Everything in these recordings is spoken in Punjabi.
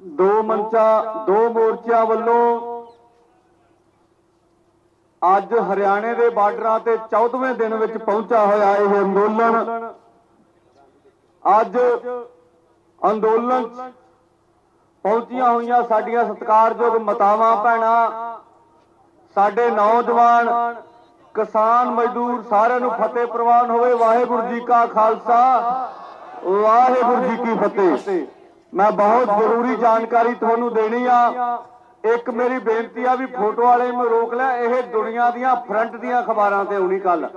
ਦੋ ਮੰਚਾਂ, ਦੋ ਮੋਰਚਿਆਂ ਵੱਲੋਂ ਅੱਜ ਹਰਿਆਣੇ ਦੇ ਬਾਰਡਰਾਂ ਤੇ 14ਵੇਂ ਦਿਨ ਵਿੱਚ ਪਹੁੰਚਾ ਹੋਇਆ ਇਹ ਅੰਦੋਲਨ। ਅੱਜ ਅੰਦੋਲਨ ਪਹੁੰਚੀਆਂ ਹੋਈਆਂ ਸਾਡੀਆਂ ਸਤਿਕਾਰਯੋਗ ਮਾਤਾਵਾਂ, ਭੈਣਾਂ, ਸਾਡੇ ਨੌਜਵਾਨ, ਕਿਸਾਨ ਮਜ਼ਦੂਰ ਸਾਰਿਆਂ ਨੂੰ ਫਤਿਹ ਪ੍ਰਵਾਨ ਹੋਵੇ। ਵਾਹਿਗੁਰੂ ਜੀ ਕਾ ਖਾਲਸਾ, ਵਾਹਿਗੁਰੂ ਜੀ ਕੀ ਫਤਿਹ। ਮੈਂ ਬਹੁਤ ਜ਼ਰੂਰੀ ਜਾਣਕਾਰੀ ਤੁਹਾਨੂੰ ਦੇਣੀ ਆ। ਇੱਕ ਮੇਰੀ ਬੇਨਤੀ ਆ ਵੀ ਫੋਟੋ ਵਾਲੇ ਨੂੰ ਰੋਕ ਲੈ, ਇਹ ਦੁਨੀਆ ਦੀਆਂ ਫਰੰਟ ਦੀਆਂ ਅਖਬਾਰਾਂ ਤੇ ਆਉਣੀ ਕੱਲ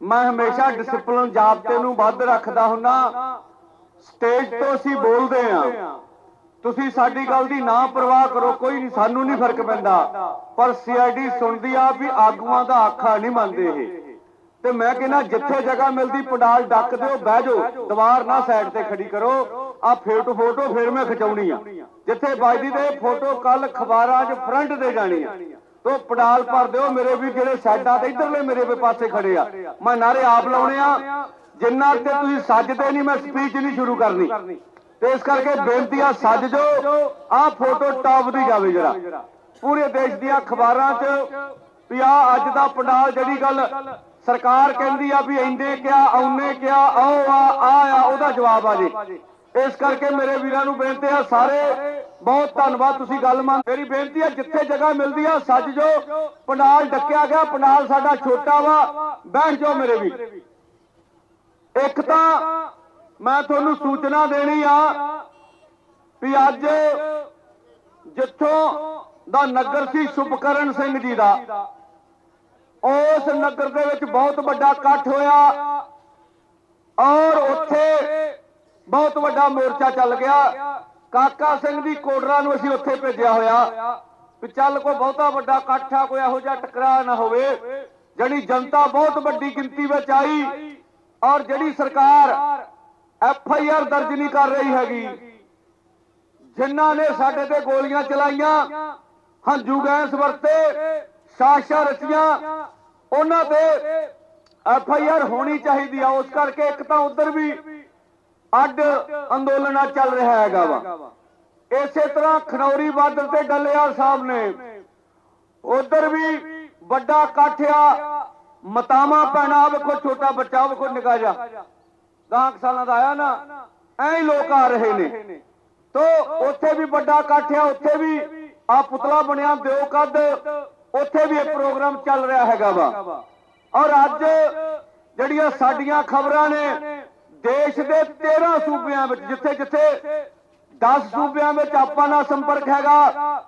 ਮੈਂ ਹਮੇਸ਼ਾ ਡਿਸਪਲਿਨ ਜਾਬਤੇ ਨੂੰ ਵੱਧ ਰੱਖਦਾ ਹੁੰਨਾ ਸਟੇਜ ਤੋਂ ਅਸੀਂ ਬੋਲਦੇ ਆ। ਤੁਸੀਂ ਸਾਡੀ ਗੱਲ ਦੀ ਨਾ ਪਰਵਾਹ ਕਰੋ, ਕੋਈ ਨਹੀਂ, ਸਾਨੂੰ ਨਹੀਂ ਫ਼ਰਕ ਪੈਂਦਾ। ਪਰ ਸੀਆਈਡੀ ਸੁਣਦੀ ਆ ਵੀ ਆਗੂਆਂ ਦਾ ਆਖਾ ਨਹੀਂ ਮੰਨਦੇ ਇਹ। ਤੇ ਮੈਂ ਕਹਿੰਦਾ, ਜਿੱਥੇ ਜਗ੍ਹਾ ਮਿਲਦੀ, ਪੰਡਾਲ ਡੱਕ ਦਿਓ, ਬਹਿ ਜਾਓ, ਦੀਵਾਰ ਨਾ ਸਾਈਡ ਤੇ ਖੜੀ ਕਰੋ। ਆ ਫੋਟੋ ਫੋਟੋ ਫਿਰ ਮੈਂ ਖਿਚਾਉਣੀ ਆ। ਜਿੱਥੇ ਵੱਜਦੀ ਤੇ ਫੋਟੋ ਕੱਲ ਅਖਬਾਰਾਂ 'ਚ ਫਰੰਟ ਤੇ ਜਾਣੀ ਆ। ਤੋ ਪੰਡਾਲ ਭਰ ਦਿਓ, ਮੇਰੇ ਵੀ ਜਿਹੜੇ ਸਾਈਡਾਂ ਤੇ ਇਧਰਲੇ ਮੇਰੇ ਵੀ ਪਾਸੇ ਖੜੇ ਆ। ਮੈਂ ਨਾਰੇ ਆਪ ਲਾਉਣੇ ਆ। ਜਿੰਨਾ ਤੇ ਤੁਸੀਂ ਸੱਜਦੇ ਨਹੀਂ, ਮੈਂ ਸਪੀਚ ਨਹੀਂ ਸ਼ੁਰੂ ਕਰਨੀ। ਤੇ ਇਸ ਕਰਕੇ ਬੇਨਤੀ ਆ, ਸੱਜ ਜੋ। ਆ ਫੋਟੋ ਟਾਪ ਦੀ ਜਾਵੇ ਜਰਾ। ਪੂਰੇ ਦੇਸ਼ ਦੀਆਂ ਅਖਬਾਰਾਂ 'ਚ ਵੀ ਆ ਅੱਜ ਦਾ ਪੰਡਾਲ ਜਿਹੜੀ ਗੱਲ ਸਰਕਾਰ ਕਹਿੰਦੀ ਆ ਵੀ ਇੰਨੇ ਕਿਆ ਆਉਨੇ ਕਿਆ ਆਓ ਆ ਆ ਆ, ਉਹਦਾ ਜਵਾਬ ਆ ਜੇ। ਇਸ ਕਰਕੇ ਮੇਰੇ ਵੀਰਾਂ ਨੂੰ ਬੇਨਤੀ ਆ, ਸਾਰੇ ਬਹੁਤ ਧੰਨਵਾਦ, ਤੁਸੀਂ ਗੱਲ ਮੰਨ ਮੇਰੀ ਬੇਨਤੀ ਆ, ਜਿੱਥੇ ਜਗ੍ਹਾ ਮਿਲਦੀ ਆ, ਸੱਜ ਜੋ, ਪੰਡਾਲ ਡੱਕਿਆ ਗਿਆ, ਪੰਡਾਲ ਸਾਡਾ ਛੋਟਾ ਵਾ ਬੈਠ ਜਾਓ ਮੇਰੇ ਵੀ। ਇੱਕ ਤਾਂ ਮੈਂ ਤੁਹਾਨੂੰ ਸੂਚਨਾ ਦੇਣੀ ਆ ਵੀ ਅੱਜ ਜਿੱਥੋਂ ਦਾ ਨਗਰ ਸੀ ਸ਼ੁਭਕਰਨ ਸਿੰਘ ਜੀ ਦਾ, ਉਸ ਨਗਰ ਦੇ ਵਿੱਚ ਬਹੁਤ ਵੱਡਾ ਇਕੱਠ ਹੋਇਆ ਔਰ ਉੱਥੇ ਬਹੁਤ ਵੱਡਾ ਮੋਰਚਾ ਚੱਲ ਗਿਆ। ਕਾਕਾ ਸਿੰਘ ਦੀ ਕੋਟਰਾ ਨੂੰ ਅਸੀਂ ਉੱਥੇ ਭੇਜਿਆ ਹੋਇਆ। ਵੀ ਚੱਲ ਕੋਈ ਬਹੁਤਾ ਵੱਡਾ ਇਕੱਠ ਆ ਕੋਈ ਇਹੋ ਜਿਹਾ ਟਕਰਾਅ ਨਾ ਹੋਵੇ। ਜਿਹੜੀ ਜਨਤਾ ਬਹੁਤ ਵੱਡੀ ਗਿਣਤੀ ਵਿੱਚ ਆਈ ਔਰ ਜਿਹੜੀ ਸਰਕਾਰ ਐਫ ਆਈ ਆਰ ਦਰਜ ਨਹੀਂ ਕਰ ਰਹੀ ਹੈਗੀ। ਜਿਨ੍ਹਾਂ ਨੇ ਸਾਡੇ ਤੇ ਗੋਲੀਆਂ ਚਲਾਈਆਂ, ਹੰਝੂ ਗੈਸ ਵਰਤੇ ਸਾਜ਼ਿਸ਼ਾਂ ਰਚੀਆਂ, ਉਹਨਾਂ ਤੇ ਐਫ ਆਈ ਆਰ ਹੋਣੀ ਚਾਹੀਦੀ ਆ। ਉਸ ਕਰਕੇ ਇੱਕ ਤਾਂ ਉਧਰ ਵੀ ਅੱਡ ਅੰਦੋਲਨਾਂ ਚੱਲ ਰਿਹਾ ਹੈਗਾ ਵਾ। ਇਸੇ ਤਰ੍ਹਾਂ ਖਨੌਰੀ ਬਾਰਡਰ ਤੇ ਡੱਲੇਵਾਲ ਸਾਹਿਬ ਨੇ, ਉਧਰ ਵੀ ਵੱਡਾ ਇਕੱਠ ਆ ਮਤਾਵਾ ਪੈਣਾ ਵੇਖੋ, ਛੋਟਾ ਬੱਚਾ ਵੇਖੋ ਨਿਕਾ ਜਾ 10 ਸਾਲਾਂ ਦਾ ਆਇਆ ਨਾ, ਐਂ ਲੋਕ ਆ ਰਹੇ ਨੇ। ਤੋ ਉੱਥੇ ਵੀ ਵੱਡਾ ਇਕੱਠ ਆ ਉੱਥੇ ਵੀ ਆ ਪੁਤਲਾ ਬਣਿਆ ਦਿਓ ਕੱਦ ਉੱਥੇ ਵੀ ਇਹ ਪ੍ਰੋਗਰਾਮ ਚੱਲ ਰਿਹਾ ਹੈਗਾ ਵਾ। ਔਰ ਅੱਜ ਜਿਹੜੀਆਂ ਸਾਡੀਆਂ ਖਬਰਾਂ ਨੇ ਦੇਸ਼ ਦੇ 13 ਸੂਬਿਆਂ ਵਿੱਚ, ਜਿੱਥੇ ਜਿੱਥੇ 10 ਸੂਬਿਆਂ ਵਿੱਚ ਆਪਾਂ ਨਾਲ ਸੰਪਰਕ ਹੈਗਾ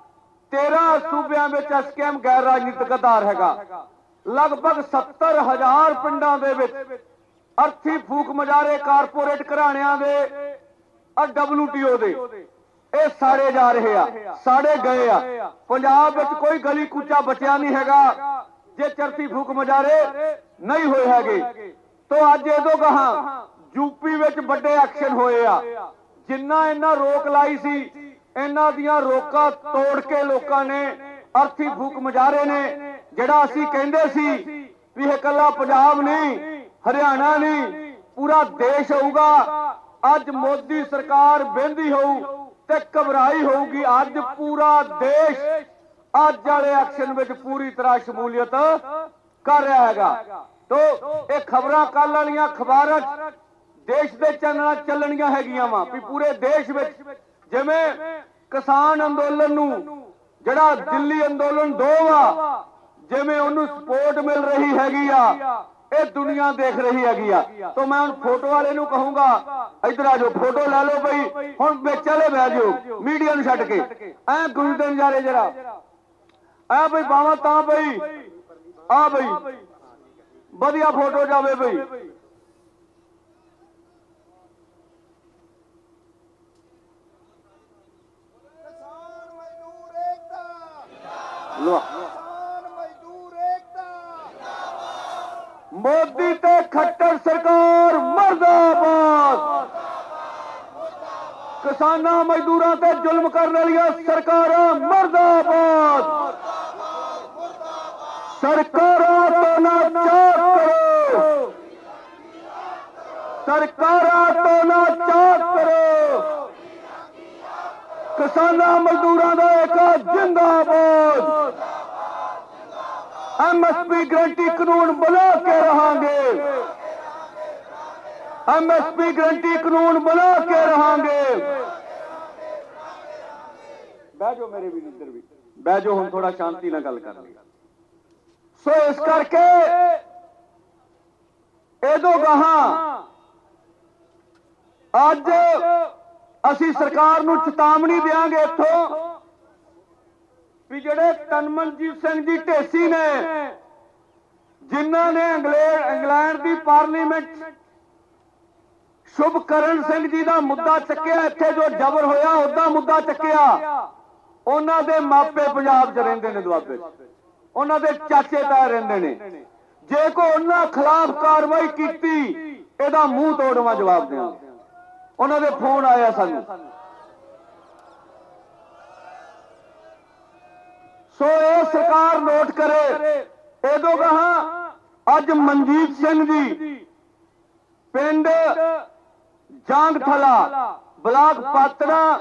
13 ਸੂਬਿਆਂ ਵਿੱਚ ਐਸਕੇਐਮ ਗੈਰ ਰਾਜਨੀਤਿਕ ਆਧਾਰ ਹੈਗਾ। ਲਗਭਗ 70000 ਪਿੰਡਾਂ ਦੇ ਵਿੱਚ ਅਰਥੀ ਫੂਕ ਮਜਾਰੇ ਕਾਰਪੋਰੇਟ ਘਰਾਣਿਆਂ ਦੇ ਔਰ ਡਬਲਯੂਟੀਓ ਦੇ। ਇਹ ਸਾਰੇ ਜਾ ਰਹੇ ਆ ਸਾਰੇ ਗਏ ਆ। ਪੰਜਾਬ ਵਿੱਚ ਕੋਈ ਗਲੀ ਕੂਚਾ ਬਚਿਆ ਨਹੀਂ ਹੈਗਾ, ਜੇ ਚਰਤੀ ਫੂਕ ਮਜਾਰੇ ਨਹੀਂ ਹੋਏ ਹੈਗੇ। ਤੋਂ ਅੱਜ ਇਹਦੋਂ ਗਾਹਾਂ ਯੂਪੀ ਵਿੱਚ ਵੱਡੇ ਐਕਸ਼ਨ ਹੋਏ ਆ। ਜਿੰਨਾ ਇਹਨਾਂ ਰੋਕ ਲਾਈ ਸੀ, ਇਹਨਾਂ ਦੀਆਂ ਰੋਕਾਂ ਤੋੜ ਕੇ ਲੋਕਾਂ ਨੇ ਅਰਥੀ ਫੂਕ ਮਜਾਰੇ ਨੇ, ਜਿਹੜਾ ਅਸੀਂ ਕਹਿੰਦੇ ਸੀ ਵੀ ਇਹ ਕੱਲਾ ਪੰਜਾਬ ਨਹੀਂ, ਹਰਿਆਣਾ ਨਹੀਂ, ਪੂਰਾ ਦੇਸ਼ ਹੋਊਗਾ। ਅੱਜ ਮੋਦੀ ਸਰਕਾਰ ਬਹਿੰਦੀ ਹੋਊ ਤੇ ਘਬਰਾਈ ਹੋਊਗੀ। ਅੱਜ ਪੂਰਾ ਦੇਸ਼ ਅੱਜ ਵਾਲੇ ਐਕਸ਼ਨ ਵਿੱਚ ਪੂਰੀ ਤਰ੍ਹਾਂ ਸ਼ਮੂਲੀਅਤ ਕਰ ਰਿਹਾ ਹੈਗਾ। ਤੋ, ਇਹ ਖਬਰਾਂ ਕੱਲ ਵਾਲੀਆਂ ਖਬਰਾਂ ਦੇਸ਼ ਦੇ ਚੈਨਲਾਂ ਚੱਲਣੀਆਂ ਹੈਗੀਆਂ ਵਾ, ਵੀ ਪੂਰੇ ਦੇਸ਼ ਵਿੱਚ ਜਿਵੇਂ ਕਿਸਾਨ ਅੰਦੋਲਨ ਨੂੰ, ਜਿਹੜਾ ਦਿੱਲੀ ਅੰਦੋਲਨ ਦੋ ਆ ਜਿਵੇਂ ਉਹਨੂੰ ਸਪੋਰਟ ਮਿਲ ਰਹੀ ਹੈਗੀ ਆ, ਇਹ ਦੁਨੀਆ ਦੇਖ ਰਹੀ ਹੈਗੀ ਆ। ਤਾਂ ਮੈਂ ਹੁਣ ਫੋਟੋ ਵਾਲੇ ਨੂੰ ਕਹੂੰਗਾ, ਇਧਰ ਆ ਜਾਓ ਫੋਟੋ ਲੈ ਲਓ ਬਈ, ਹੁਣ ਵਿੱਚ ਵਾਲੇ ਬਹਿ ਜਾਓ ਮੀਡੀਆ ਨੂੰ ਛੱਡ ਕੇ। ਐ ਗੁਰੂ ਦੇ ਨਜ਼ਾਰੇ ਜਰਾ। ਐ ਬਈ ਬਾਵਾ ਤਾਂ ਬਈ, ਆ ਬਈ, ਵਧੀਆ ਫੋਟੋ ਜਾਵੇ ਬਈ ਕਿਸਾਨ ਮਜ਼ਦੂਰ ਏਕਤਾ ਲੋ ਕਿਸਾਨ ਮਜ਼ਦੂਰ ਏਕਤਾ ਮੋਦੀ ਤੇ ਖੱਟਰ ਸਰਕਾਰ, ਮਰਦਾਬਾਦ। ਕਿਸਾਨਾਂ ਮਜ਼ਦੂਰਾਂ ਤੇ ਜ਼ੁਲਮ ਕਰਨ ਵਾਲੀਆਂ ਸਰਕਾਰਾਂ, ਮਰਦਾਬਾਦ। ਸਰਕਾਰਾਂ ਤੋਂ ਨਾ ਚਾਕ ਕਰੋ। ਸਰਕਾਰਾਂ ਤੋਂ ਨਾ ਚਾਕ ਕਿਸਾਨਾਂ ਮਜ਼ਦੂਰਾਂ ਦਾ ਏਕਾ ਜਿੰਦਾਬਾਦ। ਐਮਐਸਪੀ ਗਰੰਟੀ ਕਾਨੂੰਨ ਬਣਾ ਕੇ ਰਹਾਂਗੇ। ਐਮਐਸਪੀ ਗਰੰਟੀ ਕਾਨੂੰਨ ਬਣਾ ਕੇ ਰਹਾਂਗੇ। ਬਹਿ ਜਾਓ ਮੇਰੇ ਵੀਰ ਇੱਧਰ ਵੀ। ਬਹਿ ਜਾਓ, ਹੁਣ ਥੋੜਾ ਸ਼ਾਂਤੀ ਨਾਲ ਗੱਲ ਕਰਨੀ ਸੋ ਇਸ ਕਰਕੇ ਇਹਦੋਂ ਗਾਹਾਂ ਅੱਜ ਅਸੀਂ ਸਰਕਾਰ ਨੂੰ ਚੇਤਾਵਨੀ ਦੇਾਂਗੇ ਇੱਥੋਂ ਵੀ ਜਿਹੜੇ ਤਨਮਨਜੀਤ ਸਿੰਘ ਜੀ ਢੇਸੀ ਨੇ, ਜਿਨ੍ਹਾਂ ਨੇ ਇੰਗਲੈਂਡ ਦੀ ਪਾਰਲੀਮੈਂਟ ਸ਼ੁਭਕਰਨ ਸਿੰਘ ਜੀ ਦਾ ਮੁੱਦਾ ਚੱਕਿਆ, ਇੱਥੇ ਜੋ ਜ਼ਬਰ ਹੋਇਆ, ਉਹਦਾ ਮੁੱਦਾ ਚੱਕਿਆ। ਉਹਨਾਂ ਦੇ ਮਾਪੇ ਪੰਜਾਬ 'ਚ ਰਹਿੰਦੇ ਨੇ ਦੁਆਬੇ ਉਹਨਾਂ ਦੇ ਚਾਚੇ ਤਾਏ ਰਹਿੰਦੇ ਨੇ। ਜੇ ਕੋ ਉਹਨਾਂ ਖਿਲਾਫ ਕਾਰਵਾਈ ਕੀਤੀ, ਇਹਦਾ ਮੂੰਹ ਤੋੜਵਾ ਜਵਾਬ ਦੇਵਾਂਗੇ। ਉਹਨਾਂ ਦੇ ਫੋਨ ਆਇਆ ਸਾਨੂੰ। ਸੋ ਇਹ ਸਰਕਾਰ ਨੋਟ ਕਰੇ, ਇਹਦੋਂ ਕਹਾ ਅੱਜ ਮਨਜੀਤ ਸਿੰਘ ਜੀ, ਪਿੰਡ ਜਾਂਗਥਲਾ, ਬਲਾਕ ਪਾਤੜਾ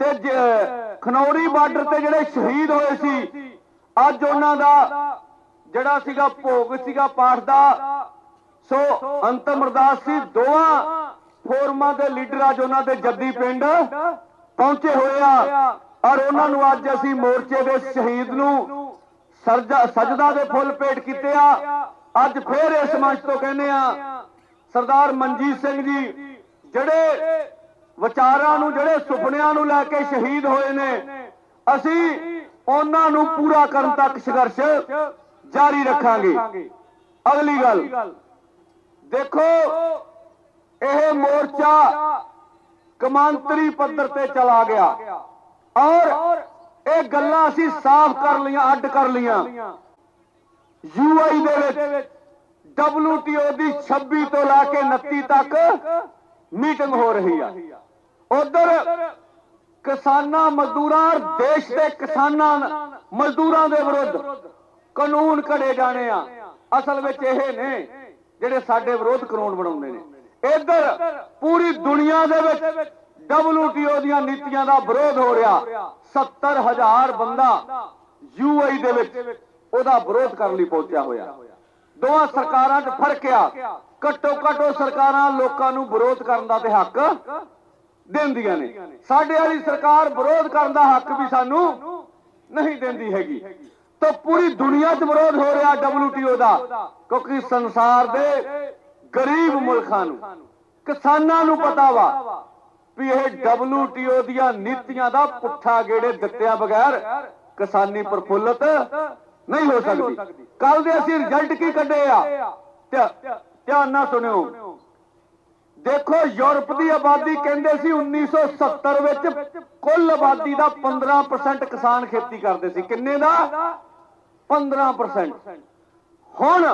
ਤੇ ਜ- ਖਨੌਰੀ ਬਾਰਡਰ ਤੇ ਜਿਹੜੇ ਸ਼ਹੀਦ ਹੋਏ ਸੀ, ਅੱਜ ਉਹਨਾਂ ਦਾ ਜਿਹੜਾ ਸੀਗਾ ਭੋਗ ਸੀਗਾ ਪਾਠ ਦਾ, ਸੋ ਅੰਤਮ ਅਰਦਾਸ ਸੀ, ਦੋਵਾਂ ਫੋਰਮਾਂ ਦੇ ਲੀਡਰ ਅੱਜ ਉਹਨਾਂ ਦੇ ਜੱਦੀ ਪਿੰਡ ਪਹੁੰਚੇ ਹੋਏ ਆ। ਔਰ ਉਹਨਾਂ ਨੂੰ ਅੱਜ ਅਸੀਂ ਮੋਰਚੇ ਦੇ ਸ਼ਹੀਦ ਨੂੰ ਸਜਦਾ ਦੇ ਫੁੱਲ ਭੇਟ ਕੀਤੇ ਆ। ਅੱਜ ਫੇਰ ਇਸ ਮੰਚ ਤੋਂ ਕਹਿੰਦੇ ਆ, ਸਰਦਾਰ ਮਨਜੀਤ ਸਿੰਘ ਜੀ, ਜਿਹੜੇ ਵਿਚਾਰਾਂ ਨੂੰ, ਜਿਹੜੇ ਸੁਪਨਿਆਂ ਨੂੰ ਲੈ ਕੇ ਸ਼ਹੀਦ ਹੋਏ ਨੇ, ਅਸੀਂ ਉਹਨਾਂ ਨੂੰ ਪੂਰਾ ਕਰਨ ਤੱਕ ਸੰਘਰਸ਼ ਜਾਰੀ ਰੱਖਾਂਗੇ। ਅਗਲੀ ਗੱਲ, ਦੇਖੋ ਇਹ ਮੋਰਚਾ ਕਮਾਂਤਰੀ ਪੱਧਰ ਤੇ ਚਲਾ ਗਿਆ। ਔਰ ਇਹ ਗੱਲਾਂ ਅਸੀਂ ਸਾਫ਼ ਕਰ ਲਈਆਂ, ਅੱਡ ਕਰ ਲਈਆਂ। ਯੂਆਈ ਦੇ ਵਿੱਚ WTO ਦੀ 26 ਤੋਂ ਲਾ ਕੇ 29 ਤੱਕ ਮੀਟਿੰਗ ਹੋ ਰਹੀ ਆ। ਉਧਰ ਕਿਸਾਨਾਂ, ਮਜ਼ਦੂਰਾਂ, ਦੇਸ਼ ਦੇ ਕਿਸਾਨਾਂ, ਮਜ਼ਦੂਰਾਂ ਦੇ ਵਿਰੁੱਧ ਕਾਨੂੰਨ ਘੜੇ ਜਾਣੇ ਆ। ਅਸਲ ਵਿੱਚ ਇਹ ਨੇ ਜਿਹੜੇ ਸਾਡੇ ਵਿਰੋਧ ਕਾਨੂੰਨ ਬਣਾਉਂਦੇ ਨੇ। ਇੱਧਰ ਪੂਰੀ ਦੁਨੀਆ ਦੇ ਵਿੱਚ WTO ਦੀਆਂ ਨੀਤੀਆਂ ਦਾ ਵਿਰੋਧ ਹੋ ਰਿਹਾ। 70000 ਬੰਦਾ ਯੂਆਈ ਦੇ ਵਿੱਚ ਉਹਦਾ ਵਿਰੋਧ ਕਰਨ ਲਈ ਪਹੁੰਚਿਆ ਹੋਇਆ। ਦੋਵਾਂ ਸਰਕਾਰਾਂ 'ਚ ਫ਼ਰਕ ਆ। ਘੱਟੋ ਘੱਟ ਸਰਕਾਰਾਂ ਲੋਕਾਂ ਨੂੰ ਵਿਰੋਧ ਕਰਨ ਦਾ ਤੇ ਹੱਕ ਦਿੰਦੀਆਂ ਨੇ। ਸਾਡੇ ਵਾਲੀ ਸਰਕਾਰ ਵਿਰੋਧ ਕਰਨ ਦਾ ਹੱਕ ਵੀ ਸਾਨੂੰ ਨਹੀਂ ਦਿੰਦੀ ਹੈਗੀ। ਤਾਂ ਪੂਰੀ ਦੁਨੀਆ 'ਚ ਵਿਰੋਧ ਹੋ ਰਿਹਾ WTO ਦਾ, ਕਿਉਂਕਿ ਸੰਸਾਰ ਦੇ ਗਰੀਬ ਮੁਲਕਾਂ ਨੂੰ, ਕਿਸਾਨਾਂ ਨੂੰ ਪਤਾ ਵਾ ਵੀ ਇਹ WTO ਦੀਆਂ ਨੀਤੀਆਂ ਦਾ ਪੁੱਠਾ ਗੇੜੇ ਦਿੱਤਿਆਂ ਬਗੈਰ ਕਿਸਾਨੀ ਪ੍ਰਫੁੱਲਤ ਨਹੀਂ ਹੋ ਸਕਦੀ। ਕੱਲ ਦੇ ਅਸੀਂ ਰਿਜ਼ਲਟ ਕੀ ਕੱਢੇ ਆ? ਧਿਆਨ ਨਾਲ ਸੁਣਿਓ। ਦੇਖੋ, ਯੂਰਪ ਦੀ ਆਬਾਦੀ ਕਹਿੰਦੇ ਸੀ 1970 ਵਿੱਚ ਕੁੱਲ ਆਬਾਦੀ ਦਾ 15% ਕਿਸਾਨ ਖੇਤੀ ਕਰਦੇ ਸੀ। ਕਿੰਨੇ ਦਾ? 15% ਹੁਣ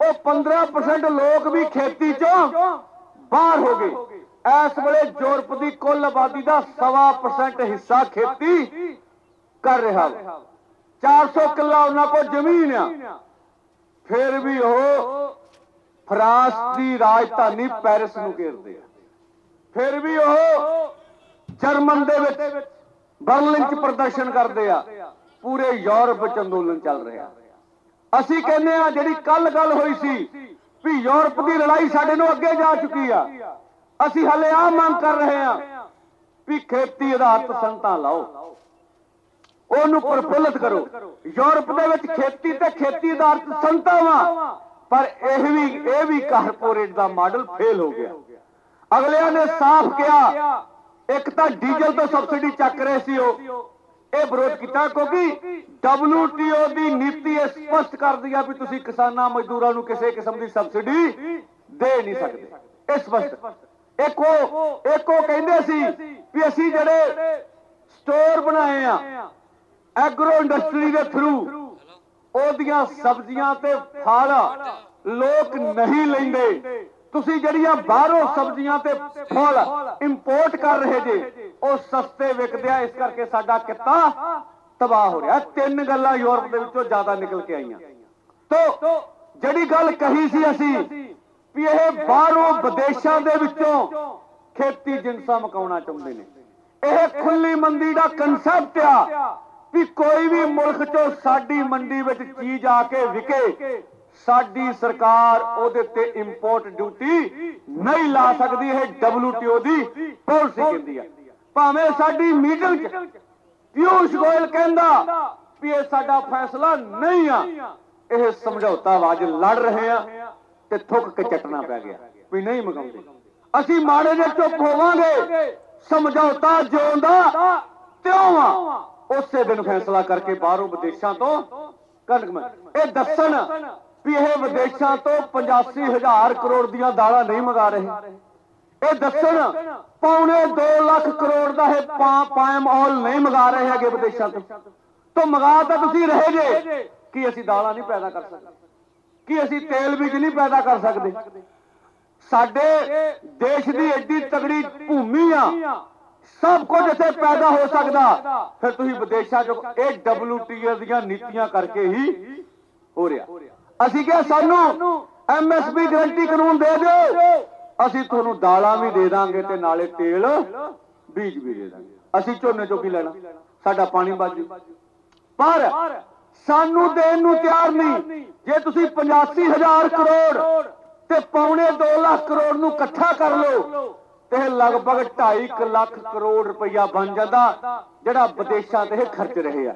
ਉਹ 15% ਲੋਕ ਵੀ ਖੇਤੀ ਚੋਂ ਬਾਹਰ ਹੋ ਗਏ। ਇਸ ਵੇਲੇ ਯੂਰਪ ਦੀ ਕੁੱਲ ਆਬਾਦੀ ਦਾ 1.5% ਹਿੱਸਾ ਖੇਤੀ ਕਰ ਰਿਹਾ। ਵਾ 400 ਕਿੱਲਾ ਉਹਨਾਂ ਕੋਲ ਜ਼ਮੀਨ ਆ। ਫਿਰ ਵੀ ਉਹ ਫਰਾਂਸ ਦੀ ਰਾਜਧਾਨੀ ਪੈਰਿਸ ਨੂੰ ਘੇਰਦੇ ਆ। ਫਿਰ ਵੀ ਉਹ ਜਰਮਨ ਦੇ ਵਿੱਚ ਬਰਲਿਨ ਚ ਪ੍ਰਦਰਸ਼ਨ ਕਰਦੇ ਆ। ਪੂਰੇ ਯੂਰਪ ਚ ਅੰਦੋਲਨ ਚੱਲ ਰਿਹਾ। ਅਸੀਂ ਕਹਿੰਦੇ ਆ ਜਿਹੜੀ ਕੱਲ ਗੱਲ ਹੋਈ ਸੀ ਵੀ ਯੂਰਪ ਦੀ ਲੜਾਈ ਸਾਡੇ ਨੂੰ ਅੱਗੇ ਜਾ ਚੁੱਕੀ ਆ, ਅਸੀਂ ਹਲੇ ਆ ਮੰਗ ਕਰ ਰਹੇ ਆ ਵੀ ਖੇਤੀ ਆਧਾਰਿਤ ਸੰਤਾਂ ਲਾਓ। ਉਹਨੂੰ ਪ੍ਰਫੁੱਲਤ ਕਰੋ। ਯੂਰਪ ਦੇ ਵਿੱਚ ਖੇਤੀ ਤੇ ਖੇਤੀ ਆਧਾਰਿਤ ਸੰਤਾਵਾਂ ਪਰ ਇਹ ਵੀ ਇਹ ਵੀ ਕਾਰਪੋਰੇਟ ਦਾ ਮਾਡਲ ਫੇਲ ਹੋ ਗਿਆ। ਅਗਲਿਆਂ ਨੇ ਸਾਫ਼ ਕਿਹਾ, ਇੱਕ ਤਾਂ ਡੀਜ਼ਲ ਤੋਂ ਸਬਸਿਡੀ ਚੱਕ ਰਹੇ ਸੀ ਉਹ ਇਹ ਵਿਰੋਧ ਕੀਤਾ ਕਿਉਂਕਿ WTO ਦੀ ਨੀਤੀ ਇਹ ਸਪਸ਼ਟ ਕਰਦੀ ਆ ਵੀ ਤੁਸੀਂ ਕਿਸਾਨਾਂ ਮਜ਼ਦੂਰਾਂ ਨੂੰ ਕਿਸੇ ਕਿਸਮ ਦੀ ਸਬਸਿਡੀ ਦੇ ਨਹੀਂ ਸਕਦੇ। ਇਹ ਸਪਸ਼ਟ। ਇੱਕ ਉਹ ਕਹਿੰਦੇ ਸੀ ਵੀ ਅਸੀਂ ਜਿਹੜੇ ਸਟੋਰ ਬਣਾਏ ਆ, ਐਗਰੋ ਇੰਡਸਟਰੀ ਦੇ ਥਰੂ, ਉਹਦੀਆਂ ਸਬਜ਼ੀਆਂ ਤੇ ਫਲ ਲੋਕ ਨਹੀਂ ਲੈਂਦੇ। ਤੁਸੀਂ ਜਿਹੜੀਆਂ ਬਾਹਰੋਂ ਸਬਜ਼ੀਆਂ ਤੇ ਫਲ ਇੰਪੋਰਟ ਕਰ ਰਹੇ ਜੇ ਉਹ ਸਸਤੇ ਵਿਕਦੇ ਆ ਇਸ ਕਰਕੇ ਸਾਡਾ ਕਿੱਤਾ ਤਬਾਹ ਹੋ ਰਿਹਾ। ਤਿੰਨ ਗੱਲਾਂ ਯੂਰਪ ਦੇ ਵਿੱਚੋਂ ਜ਼ਿਆਦਾ ਨਿਕਲ ਕੇ ਆਈਆਂ। ਤੋ, ਜਿਹੜੀ ਗੱਲ ਕਹੀ ਸੀ ਅਸੀਂ ਵੀ ਇਹ ਬਾਹਰੋਂ ਵਿਦੇਸ਼ਾਂ ਦੇ ਵਿੱਚੋਂ ਖੇਤੀ ਜਿੰਸਾਂ ਮਕਾਉਣਾ ਚਾਹੁੰਦੇ ਨੇ। ਇਹ ਖੁੱਲੀ ਮੰਡੀ ਦਾ ਕਨਸੈਪਟ ਆ ਵੀ ਕੋਈ ਵੀ ਮੁਲਕ ਚੋਂ ਸਾਡੀ ਮੰਡੀ ਵਿੱਚ ਚੀਜ਼ ਆ ਕੇ ਵਿਕੇ, ਸਾਡੀ ਸਰਕਾਰ ਉਹਦੇ ਤੇ ਇੰਪੋਰਟ ਡਿਊਟੀ ਨਹੀਂ ਲਾ ਸਕਦੀ, ਇਹ WTO ਦੀ ਪਾਲਿਸੀ ਕਹਿੰਦੀ ਆ। ਭਾਵੇਂ ਸਾਡੀ ਮੀਟਿੰਗ 'ਚ ਪਿਊਸ਼ ਗੋਇਲ ਕਹਿੰਦਾ ਵੀ ਇਹ ਸਾਡਾ ਫੈਸਲਾ ਨਹੀਂ ਆ। ਇਹ ਸਮਝੌਤਾ ਅੱਜ ਲੜ ਰਹੇ ਆ ਤੇ ਥੁੱਕ ਕੇ ਚੱਟਣਾ ਪੈ ਗਿਆ ਵੀ ਨਹੀਂ ਮਗਾਉਂਦੇ। ਅਸੀਂ ਮਾੜੇ ਜਿਹੇ ਚੁੱਪ ਹੋਵਾਂਗੇ, ਸਮਝੌਤਾ ਜਿਉਂਦਾ ਤਿਉਂ ਆ ਉਸੇ ਦਿਨ ਫੈਸਲਾ ਕਰਕੇ ਬਾਹਰੋਂ ਵਿਦੇਸ਼ਾਂ ਤੋਂ ਕਣਕ ਇਹ ਦੱਸਣ ਵੀ ਇਹ ਵਿਦੇਸ਼ਾਂ ਤੋਂ 85000 ਕਰੋੜ ਦੀਆਂ ਦਾਲਾਂ ਨਹੀਂ ਮੰਗਾ ਰਹੇ। ਇਹ ਦੱਸਣ ਪੌਣੇ 2 ਲੱਖ ਕਰੋੜ ਦਾ ਇਹ ਪਾਮ ਆਇਲ ਨਹੀਂ ਮੰਗਾ ਰਹੇ ਹੈਗੇ ਵਿਦੇਸ਼ਾਂ ਤੋਂ। ਤੋਂ ਮੰਗਾ ਤਾਂ ਤੁਸੀਂ ਰਹੇ ਜੇ, ਕਿ ਅਸੀਂ ਦਾਲਾਂ ਨਹੀਂ ਪੈਦਾ ਕਰ ਸਕਦੇ? ਕਿ ਅਸੀਂ ਤੇਲ ਬੀਜ ਨਹੀਂ ਪੈਦਾ ਕਰ ਸਕਦੇ? ਸਾਡੇ ਦੇਸ਼ ਦੀ ਐਡੀ ਤਗੜੀ ਭੂਮੀ ਆ, ਸਭ ਕੁਝ ਇੱਥੇ ਪੈਦਾ ਹੋ ਸਕਦਾ। ਫਿਰ ਤੁਸੀਂ ਵਿਦੇਸ਼ਾਂ ਚੋਂ ਇਹ WTO ਦੀਆਂ ਨੀਤੀਆਂ ਕਰਕੇ ਹੀ ਹੋ ਰਿਹਾ। ਅਸੀਂ ਕਿਹਾ, ਸਾਨੂੰ ਐਮਐਸਪੀ ਗਰੰਟੀ ਕਾਨੂੰਨ ਦੇ ਦਿਓ। ਅਸੀਂ ਤੁਹਾਨੂੰ ਦਾਲਾਂ ਵੀ ਦੇ ਦਾਂਗੇ ਤੇ ਨਾਲੇ ਤੇਲ ਬੀਜ ਵੀ ਦੇ ਦਾਂਗੇ। ਅਸੀਂ ਝੋਨੇ ਚੋਂ ਕੀ ਲੈਣਾ? ਸਾਡਾ ਪਾਣੀ ਬਾਜੂ ਪਰ ਸਾਨੂੰ ਦੇਣ ਨੂੰ ਤਿਆਰ ਨਹੀਂ। ਜੇ ਤੁਸੀਂ 85000 ਕਰੋੜ ਤੇ ਪੌਣੇ 2 ਲੱਖ ਕਰੋੜ ਨੂੰ ਇਕੱਠਾ ਕਰ ਲਓ, ਤੇ ਇਹ ਲਗਭਗ 2.5 ਲੱਖ ਕਰੋੜ ਰੁਪਈਆ ਬਣ ਜਾਂਦਾ, ਜਿਹੜਾ ਵਿਦੇਸ਼ਾਂ ਤੇ ਇਹ ਖਰਚ ਰਹੇ ਆ।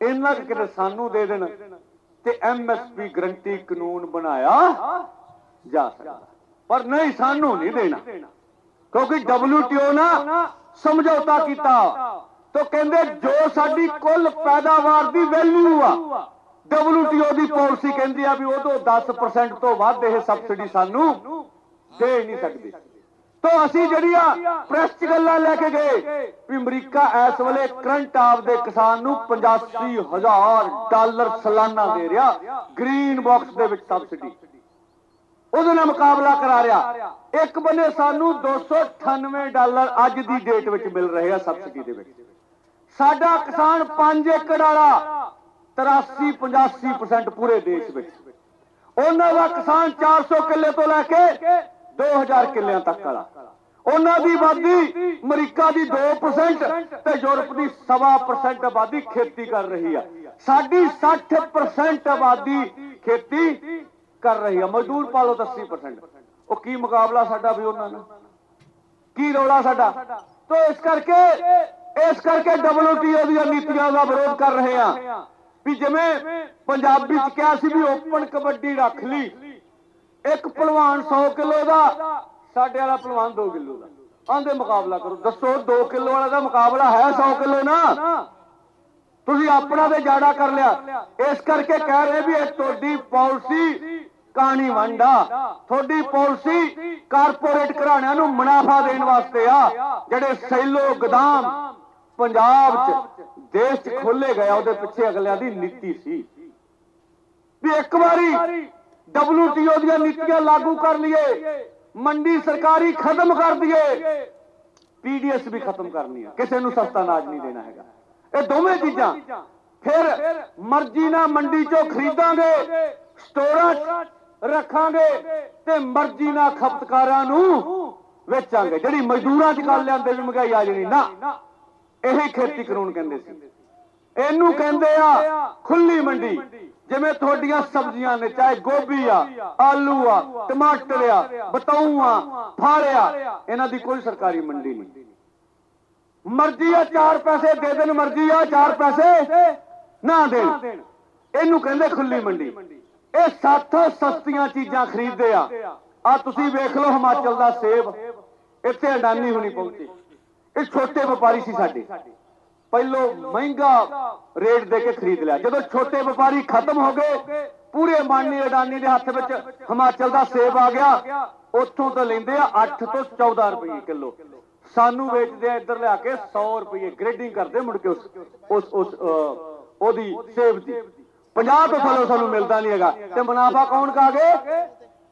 ਇਹਨਾਂ ਕੁ ਕਿਤੇ ਸਾਨੂੰ ਦੇ ਦੇਣ ਤੇ ਐਮਐਸਪੀ ਗਰੰਟੀ ਕਾਨੂੰਨ ਬਣਾਇਆ ਜਾ ਸਕਦਾ। ਪਰ ਨਹੀਂ ਸਾਨੂੰ ਨਹੀਂ ਦੇਣਾ। ਕਿਉਂਕਿ WTO ਨਾ ਸਮਝੌਤਾ ਕੀਤਾ ਤੋ ਕਹਿੰਦੇ ਜੋ ਸਾਡੀ ਕੁੱਲ ਪੈਦਾਵਾਰ ਦੀ ਵੈਲਿਊ ਆ WTO ਦੀ ਪਾਲਿਸੀ ਕਹਿੰਦੀ ਆ ਵੀ ਉਹ 10% ਤੋਂ ਵੱਧ ਇਹ ਸਬਸਿਡੀ ਸਾਨੂੰ ਦੇ ਨਹੀਂ ਸਕਦੀ। ਤੋ ਅਸੀਂ ਜਿਹੜੀਆਂ ਪ੍ਰੈਸ ਚ ਗੱਲਾਂ ਲੈ ਕੇ ਗਏ ਵੀ ਅਮਰੀਕਾ ਇਸ ਵੇਲੇ ਕਰੰਟ ਆਫ ਦੇ ਕਿਸਾਨ ਨੂੰ 85000 ਡਾਲਰ ਸਾਲਾਨਾ ਦੇ ਰਿਹਾ ਗ੍ਰੀਨ ਬਾਕਸ ਦੇ ਵਿੱਚ ਸਬਸਿਡੀ ਉਹਦੇ ਨਾਲ ਮੁਕਾਬਲਾ ਕਰਾ ਰਿਹਾ। ਇੱਕ ਬੰਨੇ ਸਾਨੂੰ 298 ਡਾਲਰ ਅੱਜ ਦੀ ਡੇਟ ਵਿੱਚ ਮਿਲ ਰਹੇ ਆ ਸਬਸਿਡੀ ਦੇ ਵਿੱਚ। ਸਾਡਾ ਕਿਸਾਨ 5 ਏਕੜ ਵਾਲਾ 83 85% ਪੂਰੇ ਦੇਸ਼ ਵਿੱਚ। ਉਹਨਾਂ ਦਾ ਕਿਸਾਨ 400 ਕਿੱਲੇ ਤੋਂ ਲੈ ਕੇ 2000 ਕਿੱਲਿਆਂ ਤੱਕ ਵਾਲਾ। ਉਹਨਾਂ ਦੀ ਆਬਾਦੀ ਅਮਰੀਕਾ ਦੀ 2% ਤੇ ਯੂਰਪ ਦੀ 7% ਆਬਾਦੀ ਖੇਤੀ ਕਰ ਰਹੀ ਆ। ਸਾਡੀ 60% ਆਬਾਦੀ ਖੇਤੀ ਕਰ ਰਹੀ ਆ, ਮਜ਼ਦੂਰ ਪਾਲੋ ਤਾਂ 80% ਉਹ ਕੀ ਮੁਕਾਬਲਾ ਸਾਡਾ ਵੀ ਉਹਨਾਂ ਨਾਲ? ਕੀ ਰੌਲਾ ਸਾਡਾ? ਤੋ ਇਸ ਕਰਕੇ ਇਸ ਕਰਕੇ WTO ਦੀਆਂ ਨੀਤੀਆਂ ਦਾ ਵਿਰੋਧ ਕਰ ਰਹੇ ਆ ਵੀ ਜਿਵੇਂ ਪੰਜਾਬੀ ਚ ਕਿਹਾ ਸੀ ਵੀ ਓਪਨ ਕਬੱਡੀ ਰੱਖ ਲਈ, ਇੱਕ ਪਹਿਲਵਾਨ 100 ਕਿਲੋ ਦਾ, ਸਾਡੇ ਵਾਲਾ ਪਹਿਲਵਾਨ 2 ਕਿਲੋ ਦਾ। ਆਂਦੇ ਮੁਕਾਬਲਾ ਕਰੋ, ਦੱਸੋ 2 ਕਿਲੋ ਵਾਲਾ ਦਾ ਮੁਕਾਬਲਾ ਹੈ 100 ਕਿਲੋ ਨਾ? ਤੁਸੀਂ ਆਪਣਾ ਤੇ ਜਾੜਾ ਕਰ ਲਿਆ। ਇਸ ਕਰਕੇ ਕਹਿ ਰਹੇ ਵੀ ਇਹ ਤੁਹਾਡੀ ਪਾਲਿਸੀ ਕਹਾਣੀ ਵੰਡਾ। ਤੁਹਾਡੀ ਪਾਲਿਸੀ ਕਾਰਪੋਰੇਟ ਘਰਾਣਿਆਂ ਨੂੰ ਮੁਨਾਫਾ ਦੇਣ ਵਾਸਤੇ ਆ, ਜਿਹੜੇ ਸੈਲੋ ਗਦਾਮ ਪੰਜਾਬ 'ਚ, ਦੇਸ਼ 'ਚ ਖੋਲੇ ਗਿਆ ਉਹਦੇ ਪਿੱਛੇ ਅਗਲਿਆਂ ਦੀ ਨੀਤੀ ਸੀ। ਵੀ ਇੱਕ ਵਾਰੀ WTO ਦੀਆਂ ਨੀਤੀਆਂ ਲਾਗੂ ਕਰ ਲਈਏ, ਮੰਡੀ ਸਰਕਾਰੀ ਖਤਮ ਕਰ ਦਈਏ ਪੀਡੀਐਸ ਵੀ ਖਤਮ ਕਰਨੀ ਆ, ਕਿਸੇ ਨੂੰ ਸਸਤਾ ਅਨਾਜ ਨਹੀਂ ਦੇਣਾ ਹੈਗਾ। ਇਹ ਦੋਵੇਂ ਚੀਜ਼ਾਂ, ਫਿਰ ਮਰਜ਼ੀ ਨਾਲ ਮੰਡੀ ਚੋਂ ਖਰੀਦਾਂਗੇ, ਸਟੋਰਾਂ 'ਚ ਰੱਖਾਂਗੇ ਤੇ ਮਰਜ਼ੀ ਨਾਲ ਖਪਤਕਾਰਾਂ ਨੂੰ ਵੇਚਾਂਗੇ। ਜਿਹੜੀ ਮਜ਼ਦੂਰਾਂ 'ਚ ਕਰ ਲਿਆਂਦੇ ਵੀ ਮਹਿੰਗਾਈ ਆ ਜਣੀ। ਨਾ, ਇਹੀ ਖੇਤੀ ਕਾਨੂੰਨ ਕਹਿੰਦੇ ਸੀ। ਇਹਨੂੰ ਕਹਿੰਦੇ ਆ ਖੁੱਲੀ ਮੰਡੀ। ਜਿਵੇਂ ਤੁਹਾਡੀਆਂ ਸਬਜ਼ੀਆਂ ਨੇ, ਚਾਹੇ ਗੋਭੀ ਆ, ਆਲੂ ਆ, ਟਮਾਟਰ ਆ, ਬਤਾਊ ਆ ਫਾਲਿਆ ਇਹਨਾਂ ਦੀ ਕੋਈ ਸਰਕਾਰੀ ਮੰਡੀ ਨਹੀਂ। ਮਰਜ਼ੀ ਆ ਚਾਰ ਪੈਸੇ ਦੇ ਦੇਣ, ਮਰਜ਼ੀ ਆ ਚਾਰ ਪੈਸੇ ਨਾ ਦੇਣ। ਇਹਨੂੰ ਕਹਿੰਦੇ ਖੁੱਲੀ ਮੰਡੀ। ਇਹ ਸਾਥੋਂ ਸਸਤੀਆਂ ਚੀਜ਼ਾਂ ਖਰੀਦਦੇ ਆ। ਆ ਤੁਸੀਂ ਵੇਖ ਲਓ ਹਿਮਾਚਲ ਦਾ ਸੇਬ। ਇੱਥੇ ਅਡਾਨੀ ਹੁਣੀ ਪਹੁੰਚੀ ਇਹ ਛੋਟੇ ਵਪਾਰੀ ਸੀ ਸਾਡੇ। ਪਹਿਲੋ ਮਹਿੰਗਾ ਰੇਟ ਦੇ ਕੇ ਖਰੀਦ ਲਿਆ। ਜਦੋਂ ਛੋਟੇ ਵਪਾਰੀ ਖਤਮ ਹੋ ਗਏ, ਪੂਰੇ ਮਾਨੀ ਅਡਾਨੀ ਦੇ ਹੱਥ ਵਿੱਚ ਹਿਮਾਚਲ ਦਾ ਸੇਬ ਆ ਗਿਆ। ਉੱਥੋਂ ਤਾਂ ਲੈਂਦੇ ਆ 8 ਤੋਂ 14 ਰੁਪਏ ਕਿਲੋ। ਸਾਨੂੰ ਵੇਚਦੇ ਆ ਇੱਧਰ ਲਿਆ ਕੇ 100 ਰੁਪਏ। ਗ੍ਰੇਡਿੰਗ ਕਰਦੇ ਮੁੜ ਕੇ ਉਸ ਉਸ ਉਹਦੀ ਸੇਬ ਦੀ। 50 ਤੋਂ ਥੱਲੇ ਸਾਨੂੰ ਮਿਲਦਾ ਨਹੀਂ ਹੈਗਾ। ਤੇ ਮੁਨਾਫਾ ਕੌਣ ਕਾਗੇ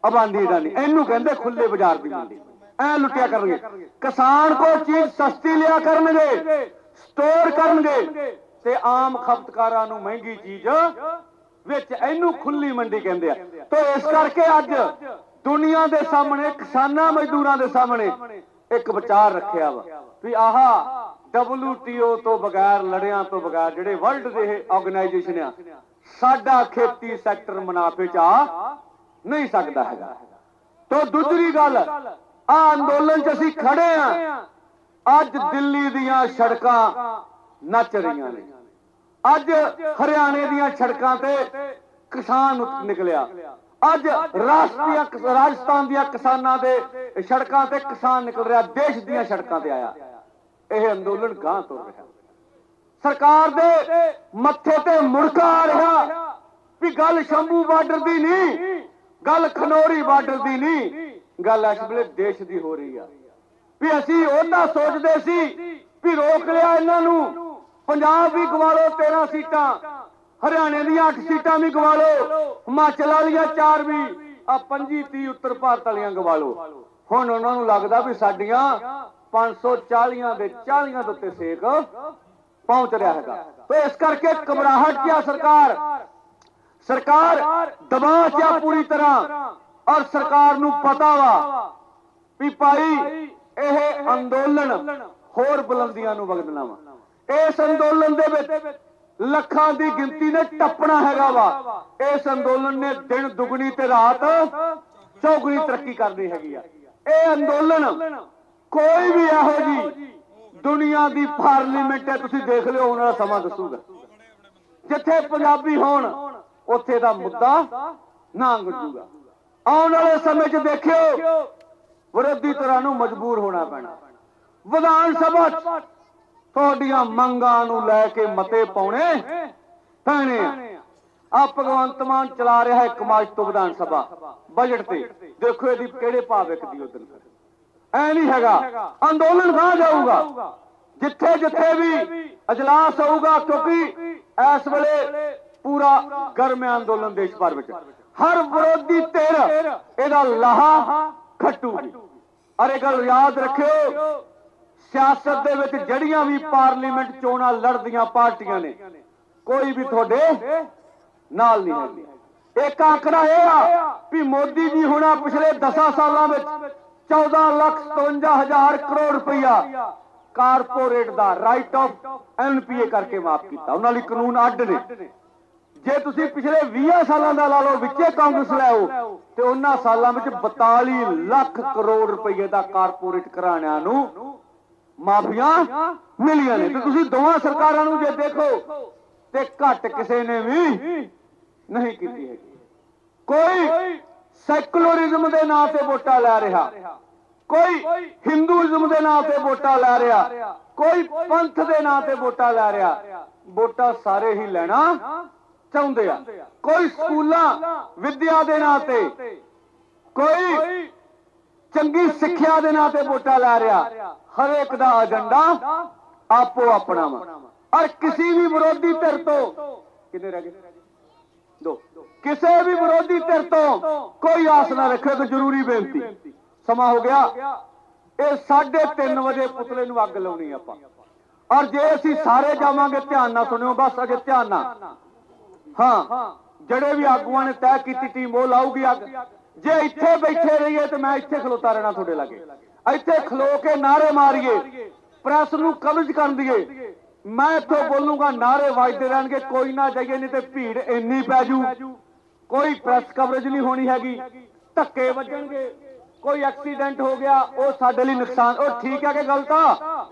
ਆਬਾਦੀ ਦਾ ਨਹੀਂ। ਇਹਨੂੰ ਕਹਿੰਦੇ ਖੁੱਲੇ ਬਾਜ਼ਾਰ ਦੀ ਮੰਡੀ। ਐ ਲੁੱਟਿਆ ਕਰਨਗੇ। ਕਿਸਾਨ ਕੋ ਚੀਜ਼ ਸਸਤੀ ਲਿਆ ਕਰਨਗੇ ਸਟੋਰ ਕਰਨਗੇ, ਤੇ ਆਮ ਖਪਤਕਾਰਾਂ ਨੂੰ ਮਹਿੰਗੀ ਚੀਜ਼ ਵਿੱਚ ਇਹਨੂੰ ਖੁੱਲੀ ਮੰਡੀ ਕਹਿੰਦੇ ਆ। ਤੋਂ ਇਸ ਕਰਕੇ ਅੱਜ ਦੁਨੀਆ ਦੇ ਸਾਹਮਣੇ, ਕਿਸਾਨਾਂ ਮਜ਼ਦੂਰਾਂ ਦੇ ਸਾਹਮਣੇ ਇੱਕ ਵਿਚਾਰ ਰੱਖਿਆ ਵਾ ਵੀ ਆਹਾ WTO ਤੋਂ ਬਗੈਰ, ਲੜਿਆਂ ਤੋਂ ਬਗੈਰ ਜਿਹੜੇ ਵਰਲਡ ਦੇ ਆਰਗੇਨਾਈਜੇਸ਼ਨ ਆ ਸਾਡਾ ਖੇਤੀ ਸੈਕਟਰ ਮੁਨਾਫੇ ਚ ਆ ਨਹੀਂ ਸਕਦਾ ਹੈਗਾ। ਤੋਂ ਦੂਸਰੀ ਗੱਲ, ਆ ਅੰਦੋਲਨ ਚ ਅਸੀਂ ਖੜੇ ਆ। ਅੱਜ ਦਿੱਲੀ ਦੀਆਂ ਸੜਕਾਂ ਨੱਚ ਰਹੀਆਂ ਨੇ। ਅੱਜ ਹਰਿਆਣੇ ਦੀਆਂ ਸੜਕਾਂ ਤੇ ਕਿਸਾਨ ਨਿਕਲਿਆ। ਅੱਜ ਰਾਸ਼ਟਰੀ ਰਾਜਸਥਾਨ ਦੀਆਂ ਕਿਸਾਨਾਂ ਦੇ ਸੜਕਾਂ ਤੇ ਕਿਸਾਨ ਨਿਕਲ ਰਿਹਾ। ਦੇਸ਼ ਦੀਆਂ ਸੜਕਾਂ ਤੇ ਆਇਆ। ਇਹ ਅੰਦੋਲਨ ਗਾਂ ਤੁਰ ਰਿਹਾ। ਸਰਕਾਰ ਦੇ ਮੱਥੇ ਤੇ ਮੁੜਕਾ ਆ ਰਿਹਾ ਵੀ ਗੱਲ ਸ਼ੰਭੂ ਬਾਰਡਰ ਦੀ ਨਹੀਂ, ਗੱਲ ਖਨੌਰੀ ਬਾਰਡਰ ਦੀ ਨਹੀਂ, ਗੱਲ ਇਸ ਵੇਲੇ ਦੇਸ਼ ਦੀ ਹੋ ਰਹੀ ਆ। ਵੀ ਅਸੀਂ ਉਹਨਾਂ ਸੋਚਦੇ ਸੀ ਵੀ ਰੋਕ ਲਿਆ ਇਹਨਾਂ ਨੂੰ। ਪੰਜਾਬ ਵੀ ਗਵਾ ਲਓ 13 ਸੀਟਾਂ। ਹਰਿਆਣੇ ਦੀਆਂ 8 ਸੀਟਾਂ ਵੀ ਗਵਾ ਲਓ। ਹਿਮਾਚਲ ਵਾਲੀਆਂ 4 ਵੀ ਆ 25 30 ਉੱਤਰ ਭਾਰਤ ਵਾਲੀਆਂ ਗਵਾ ਲਓ। ਹੁਣ ਉਹਨਾਂ ਨੂੰ ਲੱਗਦਾ ਵੀ ਸਾਡੀਆਂ 540 ਦੇ 40 ਦੇ ਉੱਤੇ ਸੇਕ ਪਹੁੰਚ ਰਿਹਾ ਹੈਗਾ। ਤੇ ਇਸ ਕਰਕੇ ਘਬਰਾਹਟ ਕਿਆ ਸਰਕਾਰ ਸਰਕਾਰ ਦਬਾਅ 'ਚ ਪੂਰੀ ਤਰ੍ਹਾਂ ਔਰ ਸਰਕਾਰ ਨੂੰ ਪਤਾ ਵਾ ਵੀ ਭਾਈ ਇਹ ਅੰਦੋਲਨ ਹੋਰ ਬੁਲੰਦੀਆਂ ਨੂੰ ਵਗਦਣਾ ਵਾ। ਇਸ ਅੰਦੋਲਨ ਦੇ ਵਿੱਚ ਲੱਖਾਂ ਦੀ ਗਿਣਤੀ ਨੇ ਟੱਪਣਾ ਹੈਗਾ ਵਾ। ਇਸ ਅੰਦੋਲਨ ਨੇ ਦਿਨ ਦੁਗਣੀ ਤੇ ਰਾਤ ਚੌਗਣੀ ਤਰੱਕੀ ਕਰਨੀ ਹੈਗੀ ਆ। ਇਹ ਅੰਦੋਲਨ ਕੋਈ ਵੀ ਇਹੋ ਜੀ ਦੁਨੀਆ ਦੀ ਪਾਰਲੀਮੈਂਟ ਹੈ, ਤੁਸੀਂ ਦੇਖ ਲਿਓ ਉਹਨਾਂ ਦਾ ਸਮਾਂ ਦੱਸੂਗਾ। ਜਿੱਥੇ ਪੰਜਾਬੀ ਹੋਣ, ਉੱਥੇ ਦਾ ਮੁੱਦਾ ਨਾ ਗੁੱਜੂਗਾ ਆਉਣ ਵਾਲੇ ਸਮੇਂ 'ਚ ਦੇਖਿਓ, ਵਿਰੋਧੀ ਧਿਰਾਂ ਨੂੰ ਮਜਬੂਰ ਹੋਣਾ ਪੈਣਾ। ਵਿਧਾਨ ਸਭਾ 'ਚ ਤੁਹਾਡੀਆਂ ਮੰਗਾਂ ਨੂੰ ਲੈ ਕੇ ਮਤੇ ਪਾਉਣੇ ਪੈਣੇ ਆ। ਭਗਵੰਤ ਮਾਨ ਚਲਾ ਰਿਹਾ ਹੈ ਕਮਾਜ ਤੋਂ ਵਿਧਾਨ ਸਭਾ, ਬਜਟ ਤੇ। ਦੇਖੋ ਇਹਦੀ ਕਿਹੜੇ ਭਾਅ ਵਿਕਦੀ ਉਦੋਂ ਐ ਨਹੀਂ ਹੈਗਾ। ਅੰਦੋਲਨ ਕਹਾਂ ਜਾਊਗਾ। ਜਿੱਥੇ ਜਿੱਥੇ ਵੀ ਅਜਲਾਸ ਹੋਊਗਾ ਕਿਉਂਕਿ ਇਸ ਵੇਲੇ ਪੂਰਾ ਗਰਮ ਅੰਦੋਲਨ ਦੇਸ਼ ਭਰ ਵਿੱਚ। ਹਰ ਵਿਰੋਧੀ ਧਿਰ ਇਹਦਾ ਲਾਹਾ ਖੱਟੂਗੀ। ਔਰ ਗੱਲ ਯਾਦ ਰੱਖਿਓ, ਸਿਆਸਤ ਦੇ ਵਿੱਚ ਜਿਹੜੀਆਂ ਵੀ ਪਾਰਲੀਮੈਂਟ ਚੋਣਾਂ ਲੜਦੀਆਂ ਪਾਰਟੀਆਂ ਨੇ, ਕੋਈ ਵੀ ਤੁਹਾਡੇ ਨਾਲ ਨਹੀਂ ਹੈਗੀ। ਇੱਕ ਆંકੜਾ ਇਹ ਆ ਵੀ ਮੋਦੀ ਜੀ ਹੁਣਾ ਪਿਛਲੇ 10 ਸਾਲਾਂ ਵਿੱਚ 14 ਲੱਖ 57 ਕਰੋੜ ਰੁਪਈਆ ਕਾਰਪੋਰੇਟ ਦਾ ਰਾਈਟ ਆਫ ਐਨਪੀਏ ਕਰਕੇ ਮਾਫ ਕੀਤਾ। ਉਹਨਾਂ ਲਈ ਕਾਨੂੰਨ ਅੱਡ ਨੇ। ਜੇ ਤੁਸੀਂ ਪਿਛਲੇ 20 ਸਾਲਾਂ ਦਾ ਲਾ ਲਓ, ਵਿੱਚੇ ਕਾਂਗਰਸ ਲੈਓ ਤੇ ਉਹਨਾਂ ਸਾਲਾਂ ਵਿੱਚ 42 ਲੱਖ ਕਰੋੜ ਰੁਪਏ ਦਾ ਕਾਰਪੋਰੇਟ ਘਰਾਣਿਆਂ ਨੂੰ ਮਾਫੀਆਂ ਮਿਲੀਆਂ ਨੇ। ਤੇ ਤੁਸੀਂ ਦੋਵਾਂ ਸਰਕਾਰਾਂ ਨੂੰ ਜੇ ਦੇਖੋ, ਤੇ ਘੱਟ ਕਿਸੇ ਨੇ ਵੀ ਨਹੀਂ ਕੀਤੀ ਹੈਗੀ। ਕੋਈ ਸੈਕੂਲਰਿਜ਼ਮ ਦੇ ਨਾਂ ਤੇ ਵੋਟਾਂ ਲੈ ਰਿਹਾ। ਕੋਈ ਹਿੰਦੂਇਜ਼ਮ ਦੇ ਨਾਂ ਤੇ ਵੋਟਾਂ ਲੈ ਰਿਹਾ। ਕੋਈ ਪੰਥ ਦੇ ਨਾਂ ਤੇ ਵੋਟਾਂ ਲੈ ਰਿਹਾ। ਵੋਟਾਂ ਸਾਰੇ ਹੀ ਲੈਣਾ ਚਾਹੁੰਦੇ ਆ। ਕੋਈ ਸਕੂਲਾਂ, ਵਿਦਿਆ ਦੇ ਨਾਂ ਤੇ। ਕੋਈ ਚੰਗੀ ਸਿੱਖਿਆ ਦੇ ਨਾਂ ਤੇ ਵੋਟਾਂ ਲੈ ਰਿਹਾ। ਹਰੇਕ ਦਾ ਏਜੰਡਾ ਆਪੋ ਆਪਣਾ ਵਾ। ਔਰ ਕਿਸੇ ਵੀ ਵਿਰੋਧੀ ਧਿਰ ਤੋਂ ਕਿੰਨੇ ਰਹਿ ਗਏ। ਕਿਸੇ ਵੀ ਵਿਰੋਧੀ ਧਿਰ ਤੋਂ ਕੋਈ ਆਸ ਨਾ ਰੱਖਿਓ ਕਿ ਜ਼ਰੂਰੀ ਬੇਨਤੀ। ਸਮਾਂ ਹੋ ਗਿਆ। ਇਹ 3:30 ਵਜੇ ਪੁਤਲੇ ਨੂੰ ਅੱਗ ਲਾਉਣੀ ਆਪਾਂ। ਔਰ ਜੇ ਅਸੀਂ ਸਾਰੇ ਜਾਵਾਂਗੇ, ਧਿਆਨ ਨਾਲ ਸੁਣਿਓ, ਬਸ ਅਜੇ ਧਿਆਨ ਨਾਲ। ਹਾਂ, ਜਿਹੜੇ ਵੀ ਆਗੂਆਂ ਨੇ ਤੈਅ ਕੀਤੀ ਟੀਮ ਉਹ ਲਾਊਗੀ ਅੱਗ। ਜੇ ਇੱਥੇ ਬੈਠੇ ਰਹੀਏ ਤੇ ਮੈਂ ਇੱਥੇ ਖਲੋਤਾ ਰਹਿਣਾ ਤੁਹਾਡੇ ਲਾਗੇ। ਇੱਥੇ ਖਲੋ ਕੇ ਨਾਰੇ ਮਾਰੀਏ ਪ੍ਰੈਸ ਨੂੰ ਕਬਜ਼ ਕਰ ਦਈਏ। ਮੈਂ ਇੱਥੋਂ ਬੋਲੂਗਾ, ਨਾਰੇ ਵੱਜਦੇ ਰਹਿਣਗੇ, ਕੋਈ ਨਾ ਜਾਈਏ, ਨਹੀਂ ਤੇ ਭੀੜ ਇੰਨੀ ਪੈ ਜੂ। ਕੋਈ ਪ੍ਰੈਸ ਕਵਰੇਜ ਨਹੀਂ ਹੋਣੀ ਹੈਗੀ। ਧੱਕੇ ਵੱਜਣਗੇ, ਕੋਈ ਐਕਸੀਡੈਂਟ ਹੋ ਗਿਆ, ਉਹ ਸਾਡੇ ਲਈ ਨੁਕਸਾਨ। ਉਹ ਠੀਕ ਹੈ ਕਿ ਗਲਤ ਆ?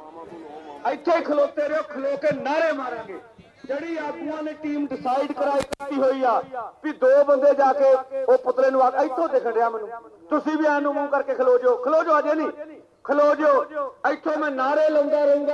ਇੱਥੇ ਖਲੋਤੇ ਰਹੋ, ਖਲੋ ਕੇ ਨਾਰੇ ਮਾਰਾਂਗੇ। ਜਿਹੜੀ ਆਗੂਆਂ ਨੇ ਟੀਮ ਡਿਸਾਈਡ ਕਰਾਈ, ਕੀਤੀ ਹੋਈ ਆ, ਵੀ ਦੋ ਬੰਦੇ ਜਾ ਕੇ ਉਹ ਪੁਤਲੇ ਨੂੰ ਆ ਇੱਥੋਂ ਦਿਖਣ ਰਿਹਾ ਮੈਨੂੰ। ਤੁਸੀਂ ਵੀ ਐਨੂੰ ਮੂੰਹ ਕਰਕੇ ਖਲੋ ਜਾਓ। ਖਲੋ ਜਾਓ ਅਜੇ ਨਹੀਂ। ਖਲੋ ਜਾਓ। ਇੱਥੋਂ ਮੈਂ ਨਾਰੇ ਲਾਉਂਦਾ ਰਹੂੰਗਾ